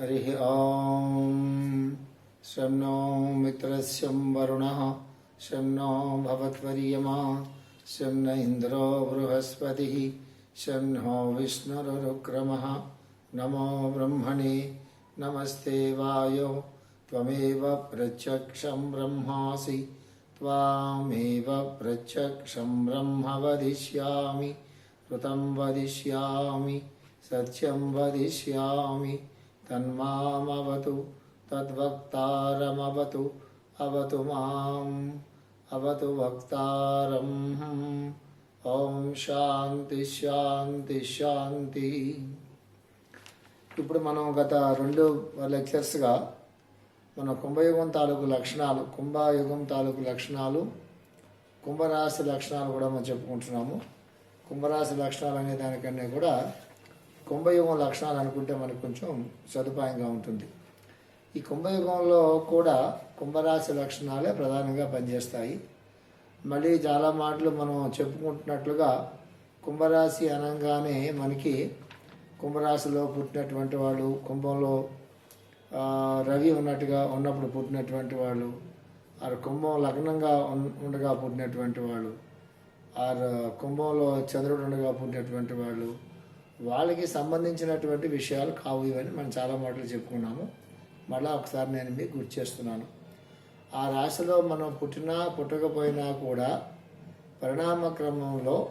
हरिः ॐ शं नो मित्रस्यं वरुणः। शं नो भवत्वर्यमा शं न इन्द्रो बृहस्पतिः। शं नो विष्णुरुक्रमः। नमो ब्रह्मणे। नमस्ते वायो। त्वमेव प्रत्यक्षं ब्रह्मासि। त्वामेव प्रत्यक्षं ब्रह्म वदिष्यामि। ऋतं वदिष्यामि। सत्यं वदिष्यामि। తన్మామవతు తద్వక్తారమవతు అవతు మాం అవతు వక్తారం. ఓం శాంతి శాంతి శాంతి. ఇప్పుడు మనం గత రెండు లెక్చర్స్గా మన కుంభయుగం తాలూకు లక్షణాలు కుంభయుగం తాలూకు లక్షణాలు కుంభరాశి లక్షణాలు కూడా మనం చెప్పుకుంటున్నాము. కుంభరాశి లక్షణాలు అనే దానికన్నా కూడా కుంభయుగం లక్షణాలు అనుకుంటే మనకు కొంచెం సదుపాయంగా ఉంటుంది. ఈ కుంభయుగంలో కూడా కుంభరాశి లక్షణాలే ప్రధానంగా పనిచేస్తాయి. మళ్ళీ చాలా మాటలు మనం చెప్పుకుంటున్నట్లుగా కుంభరాశి అనగానే మనకి కుంభరాశిలో పుట్టినటువంటి వాళ్ళు కుంభంలో రవి ఉన్నట్టుగా ఉన్నప్పుడు పుట్టినటువంటి వాళ్ళు ఆ కుంభం లగ్నంగా ఉండగా పుట్టినటువంటి వాళ్ళు ఆ కుంభంలో చంద్రుడు ఉండగా పుట్టినటువంటి వాళ్ళు వాళ్ళకి సంబంధించినటువంటి విషయాలు కావు ఇవని మనం చాలా మాటలు చెప్పుకున్నాము. మళ్ళీ ఒకసారి నేను మీకు గుర్తు చేస్తున్నాను. ఆ రాశిలో మనం పుట్టినా పుట్టకపోయినా కూడా పరిణామ క్రమంలో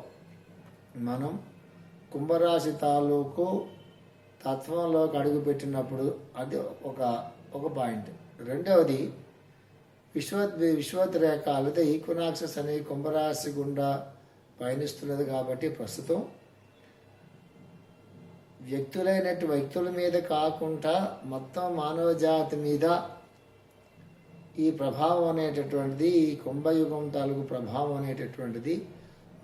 మనం కుంభరాశి తాలూకు తత్వంలోకి అడుగుపెట్టినప్పుడు అది ఒక ఒక పాయింట్. రెండవది విశ్వ విశ్వత్ రేఖ లేదా ఈక్వనాక్సెస్ అనే కుంభరాశి గుండా పయనిస్తున్నది కాబట్టి ప్రస్తుతం వ్యక్తులైనటు వ్యక్తుల మీద కాకుండా మొత్తం మానవ జాతి మీద ఈ ప్రభావం అనేటటువంటిది ఈ కుంభయుగం తాలూకు ప్రభావం అనేటటువంటిది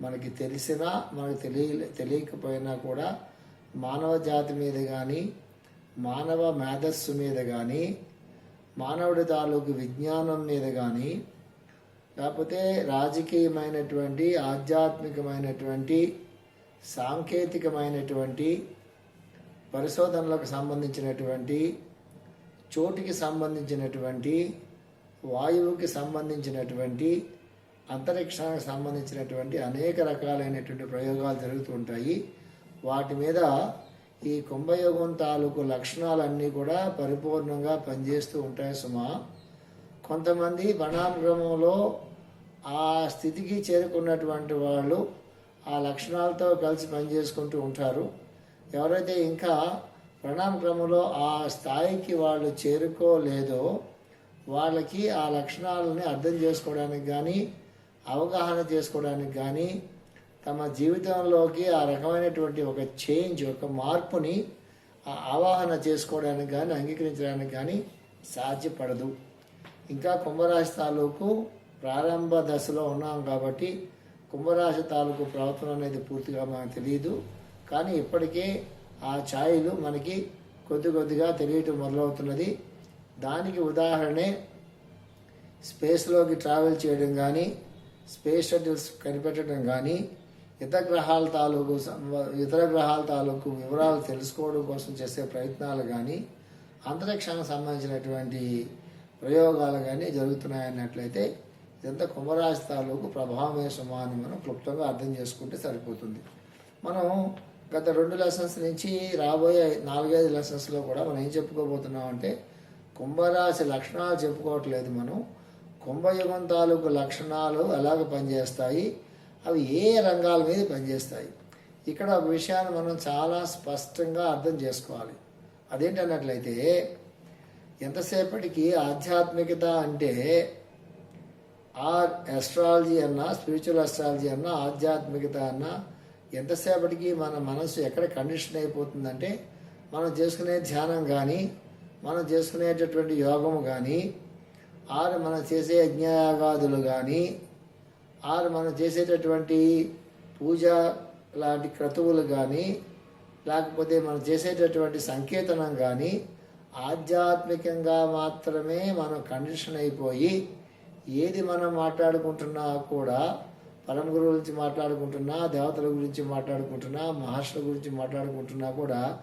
మనకి తెలిసినా మనకు తెలియ తెలియకపోయినా కూడా మానవ జాతి మీద కానీ మానవ మేధస్సు మీద కానీ మానవుడి తాలూకు విజ్ఞానం మీద కానీ లేకపోతే రాజకీయమైనటువంటి ఆధ్యాత్మికమైనటువంటి సాంకేతికమైనటువంటి పరిశోధనలకు సంబంధించినటువంటి చోటికి సంబంధించినటువంటి వాయువుకి సంబంధించినటువంటి అంతరిక్షానికి సంబంధించినటువంటి అనేక రకాలైనటువంటి ప్రయోగాలు జరుగుతూ ఉంటాయి. వాటి మీద ఈ కుంభయోగం తాలూకు లక్షణాలన్నీ కూడా పరిపూర్ణంగా పనిచేస్తూ ఉంటాయి సుమా. కొంతమంది ప్రణామక్రమంలో ఆ స్థితికి చేరుకున్నటువంటి వాళ్ళు ఆ లక్షణాలతో కలిసి పనిచేసుకుంటూ ఉంటారు. ఎవరైతే ఇంకా ప్రణామక్రమంలో ఆ స్థాయికి వాళ్ళు చేరుకోలేదో వాళ్ళకి ఆ లక్షణాలని అర్థం చేసుకోవడానికి కానీ అవగాహన చేసుకోవడానికి కానీ తమ జీవితంలోకి ఆ రకమైనటువంటి ఒక చేంజ్ ఒక మార్పుని ఆ ఆవాహన చేసుకోవడానికి కానీ అంగీకరించడానికి కానీ సాధ్యపడదు. ఇంకా కుంభరాశి తాలూకు ప్రారంభ దశలో ఉన్నాం కాబట్టి కుంభరాశి తాలూకు ప్రవర్తన అనేది పూర్తిగా మనకు తెలియదు. కానీ ఇప్పటికే ఆ ఛాయలు మనకి కొద్ది కొద్దిగా తెలియటం మొదలవుతున్నది. దానికి ఉదాహరణే స్పేస్లోకి ట్రావెల్ చేయడం కానీ స్పేస్ షటిల్స్ కనిపెట్టడం కానీ ఇతర గ్రహాల తాలూకు ఇతర గ్రహాల తాలూకు వివరాలు తెలుసుకోవడం కోసం చేసే ప్రయత్నాలు కానీ అంతరిక్షానికి సంబంధించినటువంటి ప్రయోగాలు కానీ జరుగుతున్నాయన్నట్లయితే ఇదంతా కుంభరాశి తాలూకు ప్రభావమే సమానం మనం క్లుప్తంగా అర్థం చేసుకుంటే సరిపోతుంది. మనం గత రెండు లెసన్స్ నుంచి రాబోయే నాలుగైదు లెసన్స్లో కూడా మనం ఏం చెప్పుకోబోతున్నాం అంటే కుంభరాశి లక్షణాలు చెప్పుకోవట్లేదు మనం. కుంభయుగం తాలూకు లక్షణాలు ఎలాగ పనిచేస్తాయి? అవి ఏ రంగాల మీద పనిచేస్తాయి? ఇక్కడ ఒక విషయాన్ని మనం చాలా స్పష్టంగా అర్థం చేసుకోవాలి. అదేంటన్నట్లయితే ఎంతసేపటికి ఆధ్యాత్మికత అంటే ఆ ఎస్ట్రాలజీ అన్నా స్పిరిచువల్ ఎస్ట్రాలజీ అన్నా ఆధ్యాత్మికత అన్నా ఎంతసేపటికి మన మనసు ఎక్కడ కండిషన్ అయిపోతుందంటే మనం చేసుకునే ధ్యానం కానీ మనం చేసుకునేటటువంటి యోగము కానీ ఆరు మనం చేసే యజ్ఞయాగాదులు కానీ ఆరు మనం చేసేటటువంటి పూజ లాంటి క్రతువులు కానీ లేకపోతే మనం చేసేటటువంటి సంకీర్తనం కానీ ఆధ్యాత్మికంగా మాత్రమే మనం కండిషన్ అయిపోయి ఏది మనం మాట్లాడుకుంటున్నా కూడా పరమ గురువు గురించి మాట్లాడుకుంటున్నా దేవతల గురించి మాట్లాడుకుంటున్నా మహర్షుల గురించి మాట్లాడుకుంటున్నా కూడా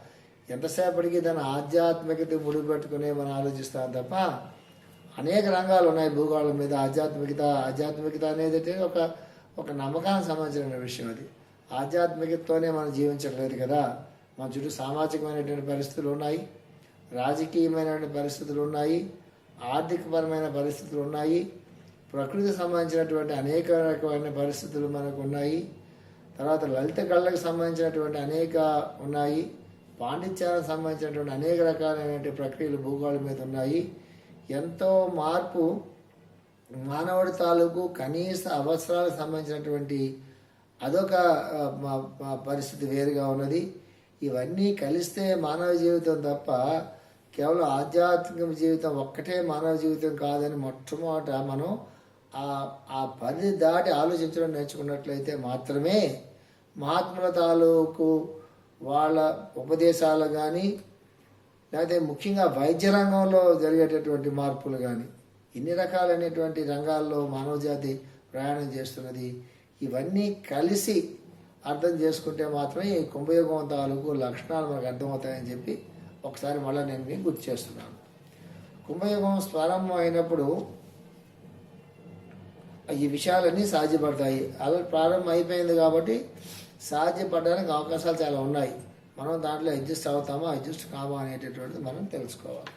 ఎంతసేపటికి దాని ఆధ్యాత్మికత ముడిపెట్టుకునే మనం ఆలోచిస్తాం తప్ప అనేక రంగాలు ఉన్నాయి భూగోళం మీద. ఆధ్యాత్మికత ఆధ్యాత్మికత అనేది ఒక ఒక నమ్మకానికి సంబంధించిన విషయం అది. ఆధ్యాత్మికతతోనే మనం జీవించట్లేదు కదా. మన చుట్టూ సామాజికమైనటువంటి పరిస్థితులు ఉన్నాయి రాజకీయమైనటువంటి పరిస్థితులు ఉన్నాయి ఆర్థికపరమైన పరిస్థితులు ఉన్నాయి ప్రకృతికి సంబంధించినటువంటి అనేక రకమైన పరిస్థితులు మనకు ఉన్నాయి. తర్వాత లలిత కళలకు సంబంధించినటువంటి అనేక ఉన్నాయి. పాండిత్యానికి సంబంధించినటువంటి అనేక రకాలైనటువంటి ప్రక్రియలు భూగోళం మీద ఉన్నాయి. ఎంతో మార్పు మానవుడి తాలూకు కనీస అవసరాలకు సంబంధించినటువంటి అదొక పరిస్థితి వేరుగా ఉన్నది. ఇవన్నీ కలిస్తే మానవ జీవితం తప్ప కేవలం ఆధ్యాత్మిక జీవితం ఒక్కటే మానవ జీవితం కాదని మొట్టమొదట మనం ఆ ఆ పరిధి దాటి ఆలోచించడం నేర్చుకున్నట్లయితే మాత్రమే మహాత్ముల తాలూకు వాళ్ళ ఉపదేశాలు కానీ లేకపోతే ముఖ్యంగా వైద్య రంగంలో జరిగేటటువంటి మార్పులు కానీ ఇన్ని రకాలైనటువంటి రంగాల్లో మానవజాతి ప్రయాణం చేస్తున్నది. ఇవన్నీ కలిసి అర్థం చేసుకుంటే మాత్రమే ఈ కుంభయోగం తాలూకు లక్షణాలు మనకు అర్థమవుతాయని చెప్పి ఒకసారి మళ్ళీ నేను మీకు గుర్తు చేస్తున్నాను. కుంభయోగం ప్రారంభం అయినప్పుడు ఈ విషయాలన్నీ సాధ్యపడతాయి. అలా ప్రారంభం అయిపోయింది కాబట్టి సాధ్యపడడానికి అవకాశాలు చాలా ఉన్నాయి. మనం దాంట్లో అడ్జస్ట్ అవుతామా అడ్జస్ట్ కామా అనేటటువంటిది మనం తెలుసుకోవాలి.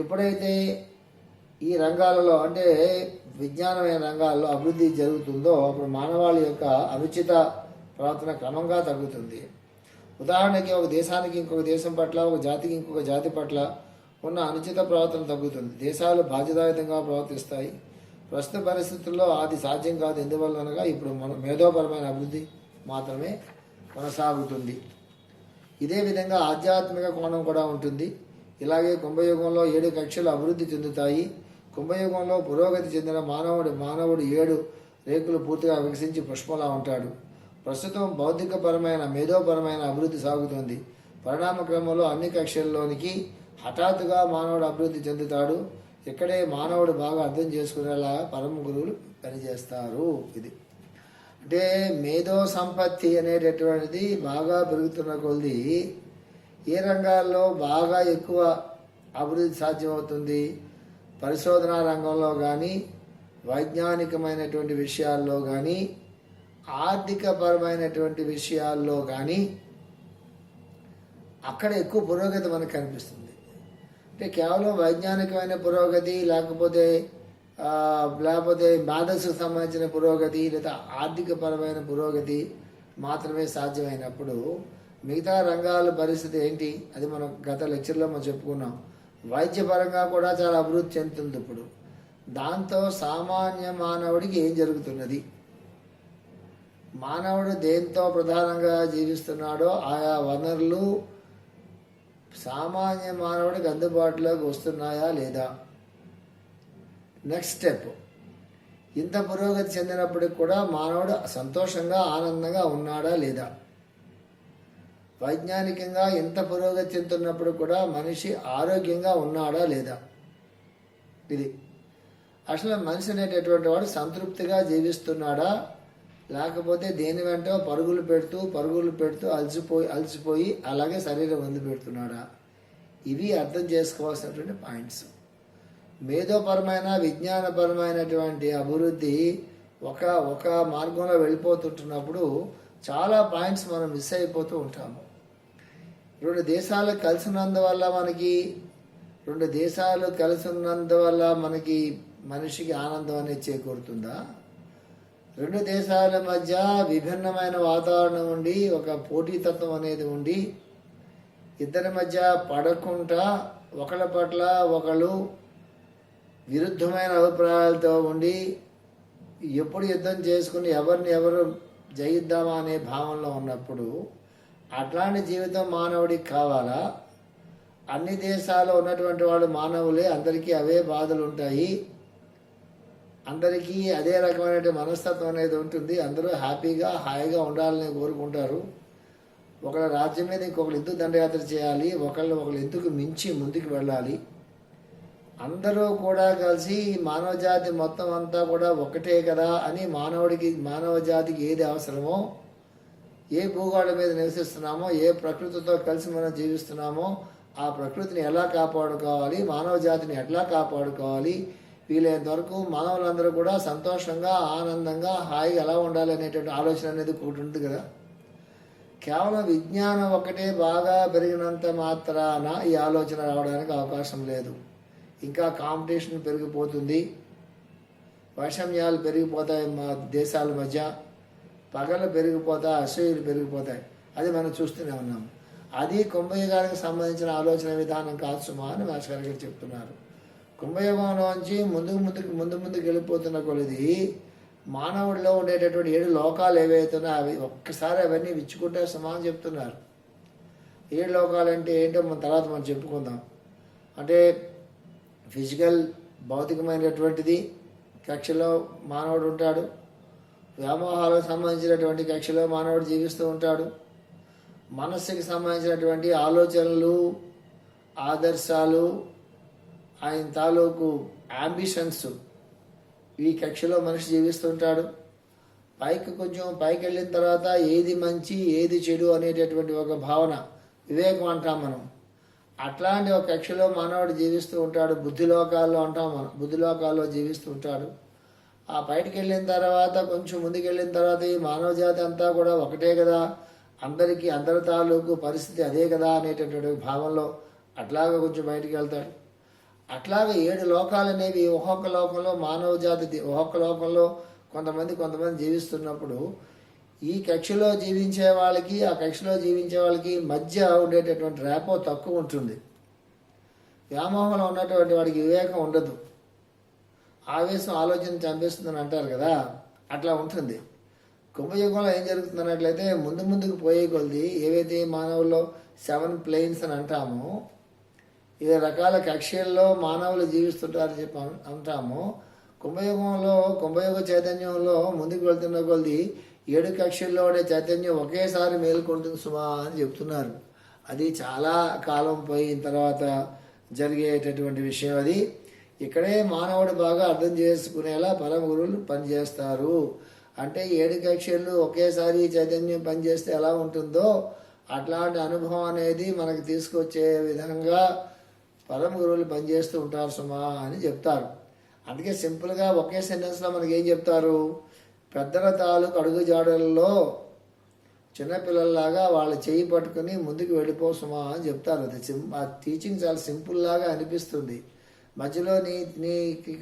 ఎప్పుడైతే ఈ రంగాలలో అంటే విజ్ఞానమైన రంగాల్లో అభివృద్ధి జరుగుతుందో అప్పుడు మానవాళి యొక్క అనుచిత ప్రవర్తన క్రమంగా తగ్గుతుంది. ఉదాహరణకి ఒక దేశానికి ఇంకొక దేశం పట్ల ఒక జాతికి ఇంకొక జాతి పట్ల ఉన్న అనుచిత ప్రవర్తన తగ్గుతుంది. దేశాలు బాధ్యతాయుతంగా ప్రవర్తిస్తాయి. ప్రస్తుత పరిస్థితుల్లో అది సాధ్యం కాదు. ఎందువల్ల అనగా ఇప్పుడు మన మేధోపరమైన అభివృద్ధి మాత్రమే కొనసాగుతుంది. ఇదే విధంగా ఆధ్యాత్మిక కోణం కూడా ఉంటుంది. ఇలాగే కుంభయుగంలో ఏడు కక్షలు అభివృద్ధి చెందుతాయి. కుంభయుగంలో పురోగతి చెందిన మానవుడు మానవుడు ఏడు రేకులు పూర్తిగా వికసించి పుష్పంలా ఉంటాడు. ప్రస్తుతం భౌతికపరమైన మేధోపరమైన అభివృద్ధి సాగుతుంది. పరిణామ క్రమంలో అన్ని కక్షల్లోనికి హఠాత్తుగా మానవుడు అభివృద్ధి చెందుతాడు. ఇక్కడే మానవుడు బాగా అర్థం చేసుకునేలా పరమ గురువులు పనిచేస్తారు. ఇది. అంటే మేధో సంపత్తి అనేటటువంటిది బాగా పెరుగుతున్న కొలది ఏ రంగాల్లో బాగా ఎక్కువ అభివృద్ధి సాధ్యమవుతుంది? పరిశోధనా రంగంలో కానీ వైజ్ఞానికమైనటువంటి విషయాల్లో కానీ ఆర్థికపరమైనటువంటి విషయాల్లో కానీ అక్కడ ఎక్కువ పురోగతి మనకు కనిపిస్తుంది. అంటే కేవలం వైజ్ఞానికమైన పురోగతి లేకపోతే లేకపోతే మేధస్సుకు సంబంధించిన పురోగతి లేదా ఆర్థికపరమైన పురోగతి మాత్రమే సాధ్యమైనప్పుడు మిగతా రంగాల పరిస్థితి ఏంటి? అది మనం గత లెక్చర్లో మనం చెప్పుకున్నాం. వైద్యపరంగా కూడా చాలా అభివృద్ధి చెందుతుంది ఇప్పుడు. దాంతో సామాన్య మానవుడికి ఏం జరుగుతున్నది? మానవుడు దేంతో ప్రధానంగా జీవిస్తున్నాడో ఆయా వనరులు సామాన్య మానవుడికి అందుబాటులోకి వస్తున్నాయా లేదా? నెక్స్ట్ స్టెప్ ఇంత పురోగతి చెందినప్పటికి కూడా మానవుడు సంతోషంగా ఆనందంగా ఉన్నాడా లేదా? వైజ్ఞానికంగా ఇంత పురోగతి చెందుతున్నప్పుడు కూడా మనిషి ఆరోగ్యంగా ఉన్నాడా లేదా? ఇది. అసలు మనిషి అనేటటువంటి వాడు సంతృప్తిగా జీవిస్తున్నాడా? లేకపోతే దేని వెంట పరుగులు పెడుతూ పరుగులు పెడుతూ అలసిపోయి అలసిపోయి అలాగే శరీరం వంది పెడుతున్నాడా? ఇవి అర్థం చేసుకోవాల్సినటువంటి పాయింట్స్. మేధోపరమైన విజ్ఞానపరమైనటువంటి అభివృద్ధి ఒక ఒక మార్గంలో వెళ్ళిపోతుంటున్నప్పుడు చాలా పాయింట్స్ మనం మిస్ అయిపోతూ ఉంటాము. రెండు దేశాలు కలిసినందువల్ల మనకి రెండు దేశాలు కలిసినందువల్ల మనకి మనిషికి ఆనందం అనేది చేకూరుతుందా? రెండు దేశాల మధ్య విభిన్నమైన వాతావరణం ఉండి ఒక పోటీతత్వం అనేది ఉండి ఇద్దరి మధ్య పడకుండా ఒకళ్ళ పట్ల ఒకళ్ళు విరుద్ధమైన అభిప్రాయాలతో ఉండి ఎప్పుడు యుద్ధం చేసుకుని ఎవరిని ఎవరు జయిద్దామా అనే భావనలో ఉన్నప్పుడు అట్లాంటి జీవితం మానవుడికి కావాలా? అన్ని దేశాల్లో ఉన్నటువంటి వాళ్ళు మానవులే అందరికీ అవే బాధలు ఉంటాయి. అందరికీ అదే రకమైన మనస్తత్వం అనేది ఉంటుంది. అందరూ హ్యాపీగా హాయిగా ఉండాలని కోరుకుంటారు. ఒకళ్ళ రాజ్యం మీద ఇంకొకరు ఎందుకు దండయాత్ర చేయాలి? ఒకళ్ళు ఒకళ్ళు ఎందుకు మించి ముందుకు వెళ్ళాలి? అందరూ కూడా కలిసి మానవ జాతి మొత్తం అంతా కూడా ఒకటే కదా అని మానవుడికి మానవ జాతికి ఏది అవసరమో ఏ భూగోళం మీద నివసిస్తున్నామో ఏ ప్రకృతితో కలిసి మనం జీవిస్తున్నామో ఆ ప్రకృతిని ఎలా కాపాడుకోవాలి? మానవ జాతిని ఎట్లా కాపాడుకోవాలి? వీలైనంత వరకు మానవులందరూ కూడా సంతోషంగా ఆనందంగా హాయిగా ఎలా ఉండాలి అనేటువంటి ఆలోచన అనేది ఒకటి ఉంటుంది కదా. కేవలం విజ్ఞానం ఒకటే బాగా పెరిగినంత మాత్రాన ఈ ఆలోచన రావడానికి అవకాశం లేదు. ఇంకా కాంపిటీషన్ పెరిగిపోతుంది. వైషమ్యాలు పెరిగిపోతాయి మా దేశాల మధ్య. పగలు పెరిగిపోతాయి అసూయలు పెరిగిపోతాయి. అది మనం చూస్తూనే ఉన్నాం. అది కుంభయుగానికి సంబంధించిన ఆలోచన విధానం కాదు సుమా అని మాస్టర్ గారు చెప్తున్నారు. కుంభయుగంలోంచి ముందుకు ముందుకు ముందు ముందుకు వెళ్ళిపోతున్న కొలిది మానవుడిలో ఉండేటటువంటి ఏడు లోకాలు ఏవైతున్నాయో అవి ఒక్కసారి అవన్నీ విచ్చుకుంటే సమానం చెప్తున్నారు. ఏడు లోకాలు అంటే ఏంటో మన తర్వాత మనం చెప్పుకుందాం. అంటే ఫిజికల్ భౌతికమైనటువంటిది కక్షలో మానవుడు ఉంటాడు. వ్యామోహాలకు సంబంధించినటువంటి కక్షలో మానవుడు జీవిస్తూ ఉంటాడు. మనస్సుకి సంబంధించినటువంటి ఆలోచనలు ఆదర్శాలు ఆయన తాలూకు అంబిషన్స్ ఈ కక్షలో మనిషి జీవిస్తుంటాడు. పైకి కొంచెం పైకి వెళ్ళిన తర్వాత ఏది మంచి ఏది చెడు అనేటటువంటి ఒక భావన వివేకం అంటాం మనం. అట్లాంటి ఒక కక్షలో మానవుడు జీవిస్తూ ఉంటాడు. బుద్ధిలోకాల్లో అంటాం మనం. బుద్ధిలోకాల్లో జీవిస్తూ ఉంటాడు. ఆ బయటికి వెళ్ళిన తర్వాత కొంచెం ముందుకు వెళ్ళిన తర్వాత ఈ మానవ జాతి అంతా కూడా ఒకటే కదా. అందరికీ అందరి తాలూకు పరిస్థితి అదే కదా అనేటటువంటి భావంలో అట్లాగా కొంచెం బయటికి వెళ్తాడు. అట్లాగే ఏడు లోకాలు అనేవి ఒక్కొక్క లోకంలో మానవ జాతి ఒక్కొక్క లోకంలో కొంతమంది కొంతమంది జీవిస్తున్నప్పుడు ఈ కక్షలో జీవించే వాళ్ళకి ఆ కక్షలో జీవించే వాళ్ళకి మధ్య ఉండేటటువంటి రేపో తక్కువ ఉంటుంది. వ్యామోహంలో ఉన్నటువంటి వాడికి వివేకం ఉండదు. ఆవేశం ఆలోచన చంపేస్తుందని అంటారు కదా అట్లా ఉంటుంది. కుంభయుగంలో ఏం జరుగుతుంది అన్నట్లయితే ముందు ముందుకు పోయే కొలది ఏవైతే మానవుల్లో సెవెన్ ప్లేన్స్ అని అంటామో వివిధ రకాల కక్షల్లో మానవులు జీవిస్తుంటారని చెప్పి అంటాము. కుంభయుగంలో కుంభయుగ చైతన్యంలో ముందుకు వెళ్తున్న కొద్ది ఏడు కక్షల్లో ఉండే చైతన్యం ఒకేసారి మేల్కొంటుంది సుమా అని చెప్తున్నారు. అది చాలా కాలం పోయిన తర్వాత జరిగేటటువంటి విషయం అది. ఇక్కడే మానవుడు బాగా అర్థం చేసుకునేలా పరమ గురువులు పనిచేస్తారు. అంటే ఏడు కక్షలు ఒకేసారి చైతన్యం పనిచేస్తే ఎలా ఉంటుందో అట్లాంటి అనుభవం అనేది మనకు తీసుకొచ్చే విధంగా పరమ గురువులు పనిచేస్తూ ఉంటారు సుమా అని చెప్తారు. అందుకే సింపుల్గా ఒకే సెంటెన్స్లో మనకి ఏం చెప్తారు? పెద్దల తాలూకు అడుగు జాడల్లో చిన్నపిల్లల్లాగా వాళ్ళ చేయి పట్టుకుని ముందుకు వెళ్ళిపో సుమా అని చెప్తారు. అది సిం ఆ టీచింగ్ చాలా సింపుల్ లాగా అనిపిస్తుంది. మధ్యలో నీ నీకు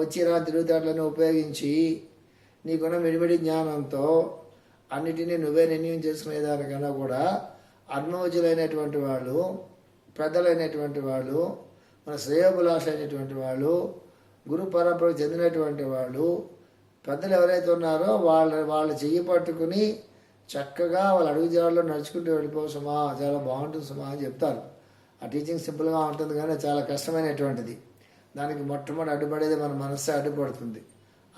వచ్చిన తిరుగుతాట్లను ఉపయోగించి నీకున్న మిడిమిడి జ్ఞానంతో అన్నిటినీ నువ్వే నిర్ణయం చేసుకునేదానికన్నా కూడా అన్మోజులైనటువంటి వాళ్ళు పెద్దలైనటువంటి వాళ్ళు మన శ్రేయోభిలాష అయినటువంటి వాళ్ళు గురు పరంపరకు చెందినటువంటి వాళ్ళు పెద్దలు ఎవరైతే ఉన్నారో వాళ్ళ వాళ్ళు చెయ్యి పట్టుకుని చక్కగా వాళ్ళ అడుగు జాడలో నడుచుకుంటూ వెళ్ళిపో సుమా చాలా బాగుంటుంది సుమా అని చెప్తారు. ఆ టీచింగ్ సింపుల్గా ఉంటుంది కానీ చాలా కష్టమైనటువంటిది. దానికి మొట్టమొదటి అడ్డుపడేది మన మనస్సు అడ్డుపడుతుంది.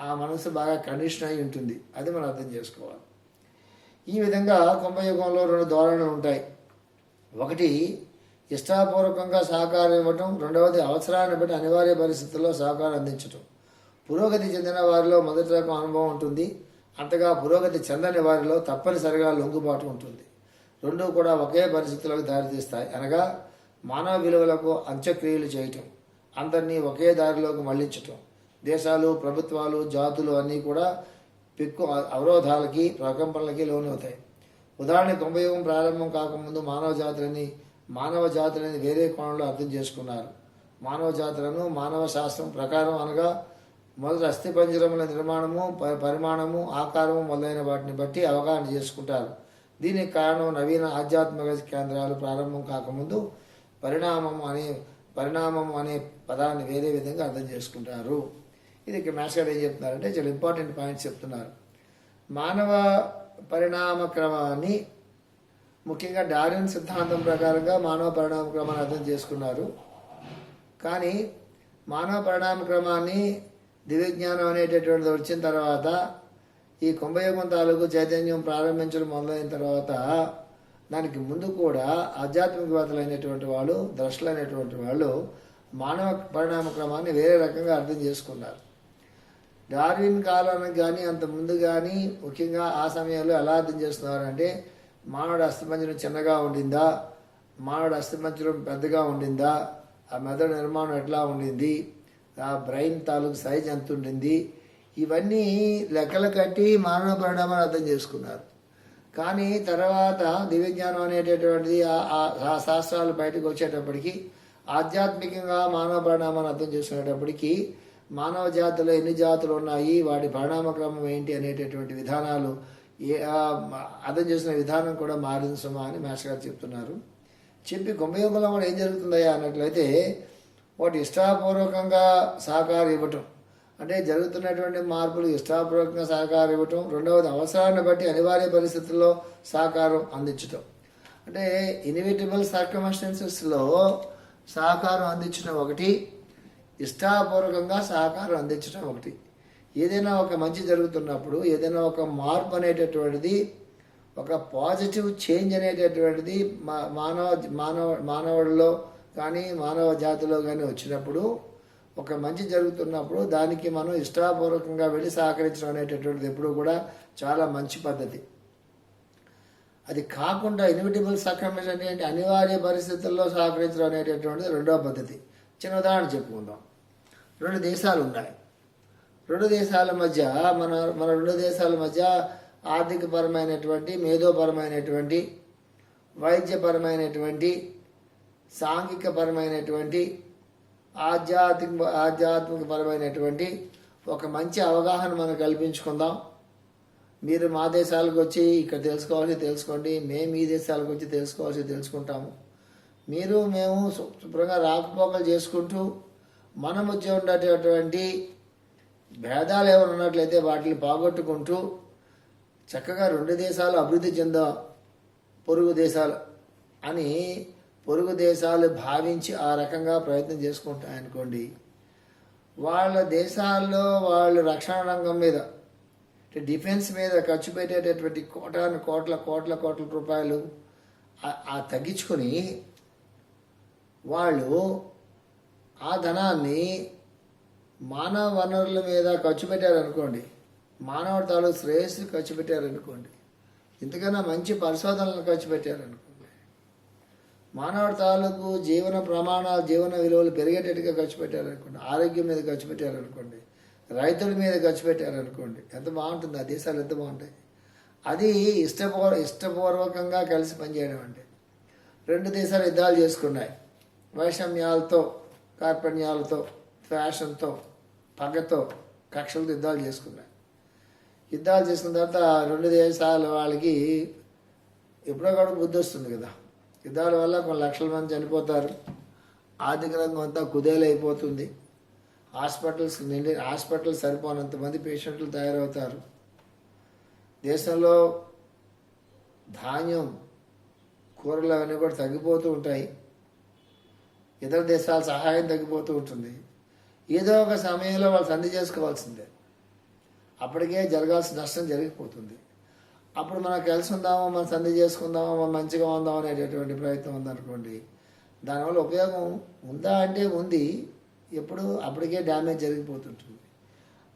ఆ మనసు బాగా కండిషన్ అయి ఉంటుంది. అది మనం అర్థం చేసుకోవాలి. ఈ విధంగా కుంభయుగంలో రెండు ధోరణులు ఉంటాయి. ఒకటి ఇష్టాపూర్వకంగా సహకారం ఇవ్వటం రెండవది అవసరాన్ని బట్టి అనివార్య పరిస్థితుల్లో సహకారం అందించటం. పురోగతి చెందిన వారిలో మొదటి రకం అనుభవం ఉంటుంది. అంతగా పురోగతి చెందని వారిలో తప్పనిసరిగా లొంగుబాటు ఉంటుంది. రెండు కూడా ఒకే పరిస్థితులకు దారితీస్తాయి. అనగా మానవ విలువలకు అంత్యక్రియలు చేయటం అందరినీ ఒకే దారిలోకి మళ్ళించటం. దేశాలు ప్రభుత్వాలు జాతులు అన్నీ కూడా పిక్కు అవరోధాలకి ప్రకంపనలకి లోనవుతాయి. ఉదాహరణకు కుంభయుగం ప్రారంభం కాకముందు మానవ జాతులని మానవ జాతులని వేరే కోణంలో అర్థం చేసుకున్నారు. మానవ జాతులను మానవ శాస్త్రం ప్రకారం అనగా మొదటి అస్థిపంజరముల నిర్మాణము ప- పరిమాణము ఆకారము మొదలైన వాటిని బట్టి అవగాహన చేసుకుంటారు. దీనికి కారణం నవీన ఆధ్యాత్మిక కేంద్రాలు ప్రారంభం కాకముందు పరిణామం అనే పరిణామం అనే పదాన్ని వేరే విధంగా అర్థం చేసుకుంటారు. ఇది ఇక్కడ మాస్టర్ గారు ఏం చెప్తున్నారంటే చాలా ఇంపార్టెంట్ పాయింట్స్ చెప్తున్నారు. మానవ పరిణామ క్రమాన్ని ముఖ్యంగా డార్విన్ సిద్ధాంతం ప్రకారంగా మానవ పరిణామ క్రమాన్ని అర్థం చేసుకున్నారు. కానీ మానవ పరిణామ క్రమాన్ని దివ్యజ్ఞానం అనేటటువంటిది వచ్చిన తర్వాత ఈ కుంభయోగం తాలూకు చైతన్యం ప్రారంభించడం మొదలైన తర్వాత దానికి ముందు కూడా ఆధ్యాత్మికవేత్తలైనటువంటి వాళ్ళు ద్రష్టలైనటువంటి వాళ్ళు మానవ పరిణామ క్రమాన్ని వేరే రకంగా అర్థం చేసుకున్నారు. డార్విన్ కాలానికి కానీ అంత ముందు కానీ ముఖ్యంగా ఆ సమయంలో ఎలా అర్థం చేస్తున్నారంటే మానవుడు అస్థిపంజరం చిన్నగా ఉండిందా? మానవుడు అస్థిపంజరం పెద్దగా ఉండిందా? ఆ మెదడు నిర్మాణం ఎట్లా ఉండింది? ఆ బ్రెయిన్ తాలూకు సైజ్ ఎంత ఉండింది? ఇవన్నీ లెక్కలు కట్టి మానవ పరిణామాలు అర్థం చేసుకున్నారు. కానీ తర్వాత దివ్యజ్ఞానం అనేటటువంటిది ఆ- ఆ శాస్త్రాలు బయటకు వచ్చేటప్పటికి ఆధ్యాత్మికంగా మానవ పరిణామాన్ని అర్థం చేసుకునేటప్పటికి మానవ జాతిలో ఎన్ని జాతులు ఉన్నాయి? వాటి పరిణామ క్రమం ఏంటి? అనేటటువంటి విధానాలు ఏ అర్థం చేసిన విధానం కూడా మారింది సుమా అని మాస్టర్ గారు చెప్తున్నారు. చెప్పి కుంభయోగంలో కూడా ఏం జరుగుతుందయ్యా అన్నట్లయితే వాటి ఇష్టాపూర్వకంగా సహకారం ఇవ్వటం. అంటే జరుగుతున్నటువంటి మార్పులు ఇష్టాపూర్వకంగా సహకారం ఇవ్వటం రెండవది అవసరాన్ని బట్టి అనివార్య పరిస్థితుల్లో సహకారం అందించటం. అంటే ఇన్విటబుల్ సర్కమస్టెన్సెస్లో సహకారం అందించడం ఒకటి ఇష్టాపూర్వకంగా సహకారం అందించడం ఒకటి. ఏదైనా ఒక మంచి జరుగుతున్నప్పుడు ఏదైనా ఒక మార్పు అనేటటువంటిది ఒక పాజిటివ్ చేంజ్ అనేటటువంటిది మా మానవ మానవ మానవుడిలో కానీ మానవ జాతిలో కానీ వచ్చినప్పుడు ఒక మంచి జరుగుతున్నప్పుడు దానికి మనం ఇష్టాపూర్వకంగా వెళ్ళి సహకరించడం అనేటటువంటిది ఎప్పుడూ కూడా చాలా మంచి పద్ధతి. అది కాకుండా ఇన్విటబుల్ సక్రమేషన్ అంటే అనివార్య పరిస్థితుల్లో సహకరించడం అనేటటువంటిది రెండవ పద్ధతి. చిన్న ఉదాహరణ చెప్పుకుందాం. రెండు దేశాలు ఉన్నాయి రెండు దేశాల మధ్య మన మన రెండు దేశాల మధ్య ఆర్థికపరమైనటువంటి మేధోపరమైనటువంటి వైద్యపరమైనటువంటి సాంఘికపరమైనటువంటి ఆధ్యాత్మిక ఆధ్యాత్మికపరమైనటువంటి ఒక మంచి అవగాహన మనం కల్పించుకుందాం. మీరు మా దేశాలకు వచ్చి ఇక్కడ తెలుసుకోవాల్సి తెలుసుకోండి మేము ఈ దేశాలకు వచ్చి తెలుసుకోవాల్సి తెలుసుకుంటాము. మీరు మేము శుభ్రంగా రాకపోకలు చేసుకుంటూ మనం వచ్చి ఉండేటటువంటి భేదాలు ఏమైనా ఉన్నట్లయితే వాటిని పోగొట్టుకుంటూ చక్కగా రెండు దేశాలు అభివృద్ధి చెందా. పొరుగు దేశాలు అని పొరుగు దేశాలు భావించి ఆ రకంగా ప్రయత్నం చేసుకుంటాయనుకోండి. వాళ్ళ దేశాల్లో వాళ్ళు రక్షణ రంగం మీద అంటే డిఫెన్స్ మీద ఖర్చు పెట్టేటటువంటి కోటాను కోట్ల కోట్ల కోట్ల రూపాయలు ఆ తగ్గించుకొని వాళ్ళు ఆ ధనాన్ని మానవ వనరుల మీద ఖర్చు పెట్టారనుకోండి మానవ తాలూకు శ్రేయస్సు ఖర్చు పెట్టారనుకోండి ఇంతకన్నా మంచి పరిశోధనలు ఖర్చు పెట్టారనుకోండి మానవ తాలూకు జీవన ప్రమాణాలు జీవన విలువలు పెరిగేటట్టుగా ఖర్చు పెట్టారనుకోండి ఆరోగ్యం మీద ఖర్చు పెట్టారనుకోండి రైతుల మీద ఖర్చు పెట్టారనుకోండి ఎంత బాగుంటుంది ఆ దేశాలు ఎంత బాగుంటాయి. అది ఇష్టపూర్వ ఇష్టపూర్వకంగా కలిసి పనిచేయడం అంటే రెండు దేశాలు యుద్ధాలు చేసుకున్నాయి. వైషమ్యాలతో కార్పణ్యాలతో ఫ్యాషన్తో పగతో కక్షలతో యుద్ధాలు చేసుకున్నాయి. యుద్ధాలు చేసుకున్న తర్వాత రెండు దేశాల వాళ్ళకి ఎప్పుడో కూడా బుద్ధి వస్తుంది కదా. యుద్ధాల వల్ల కొన్ని లక్షల మంది చనిపోతారు. ఆర్థిక రంగం అంతా కుదేలైపోతుంది. హాస్పిటల్స్ నిండి హాస్పిటల్ సరిపోనంత మంది పేషెంట్లు తయారవుతారు. దేశంలో ధాన్యం కూరలు అవన్నీ కూడా తగ్గిపోతూ ఉంటాయి. ఇతర దేశాల సహాయం తగ్గిపోతూ ఉంటుంది. ఏదో ఒక సమయంలో వాళ్ళు సంధి చేసుకోవాల్సిందే. అప్పటికే జరగాల్సిన నష్టం జరిగిపోతుంది. అప్పుడు మనం కలిసి ఉందామో మనం సంధి చేసుకుందామో మనం మంచిగా ఉందాం అనేటటువంటి ప్రయత్నం ఉందనుకోండి దానివల్ల ఉపయోగం ఉందా అంటే ఉంది. ఎప్పుడు అప్పటికే డ్యామేజ్ జరిగిపోతుంటుంది.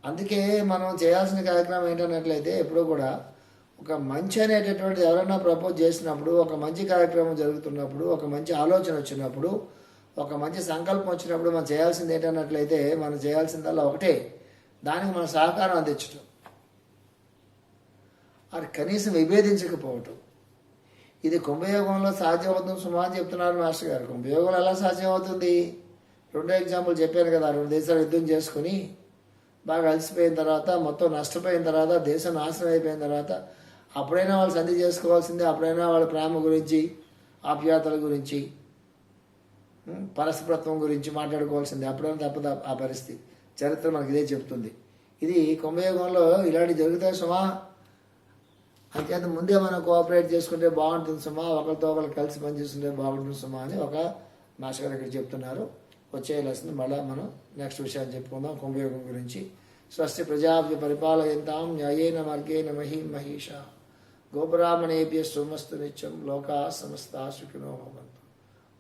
అందుకే మనం చేయాల్సిన కార్యక్రమం ఏంటన్నట్లయితే ఎప్పుడూ కూడా ఒక మంచి అనేటటువంటిది ఎవరైనా ప్రపోజ్ చేసినప్పుడు ఒక మంచి కార్యక్రమం జరుగుతున్నప్పుడు ఒక మంచి ఆలోచన వచ్చినప్పుడు ఒక మంచి సంకల్పం వచ్చినప్పుడు మనం చేయాల్సింది ఏంటన్నట్లయితే మనం చేయాల్సిందల్లా ఒకటే. దానికి మన సహకారం అందించడం అది కనీసం విభేదించకపోవటం. ఇది కుంభయోగంలో సాధ్యమవుతుంది సుమా అని చెప్తున్నారు మాస్టర్ గారు. కుంభయోగంలో ఎలా సాధ్యమవుతుంది? రెండో ఎగ్జాంపుల్ చెప్పాను కదా రెండు దేశాలు యుద్ధం చేసుకుని బాగా అలసిపోయిన తర్వాత మొత్తం నష్టపోయిన తర్వాత దేశం నాశనం అయిపోయిన తర్వాత అప్పుడైనా వాళ్ళు సంధి చేసుకోవాల్సిందే అప్పుడైనా వాళ్ళ ప్రేమ గురించి ఆప్యాయతల గురించి పరస్పరత్వం గురించి మాట్లాడుకోవాల్సింది. అప్పుడైనా తప్పదు ఆ- పరిస్థితి. చరిత్ర మనకి ఇదే చెప్తుంది. ఇది కుంభయోగంలో ఇలాంటి జరుగుతాయి సుమా. అంతేత ముందే మనం కోఆపరేట్ చేసుకుంటే బాగుంటుంది సుమా. ఒకరితో ఒకరు కలిసి పనిచేస్తుంటే బాగుంటుంది సుమా అని ఒక మాస్టర్ గారు ఇక్కడ చెప్తున్నారు. వచ్చే లెసన్ మళ్ళీ మనం నెక్స్ట్ విషయాన్ని చెప్పుకుందాం కుంభయోగం గురించి. స్వస్తి ప్రజాభ్య పరిపాలయంతాం న్యాయేన మార్గేణ మహి మహిష. గోపురామణేభ్య సోమస్తు నిత్యం లోకా సమస్త సుఖినో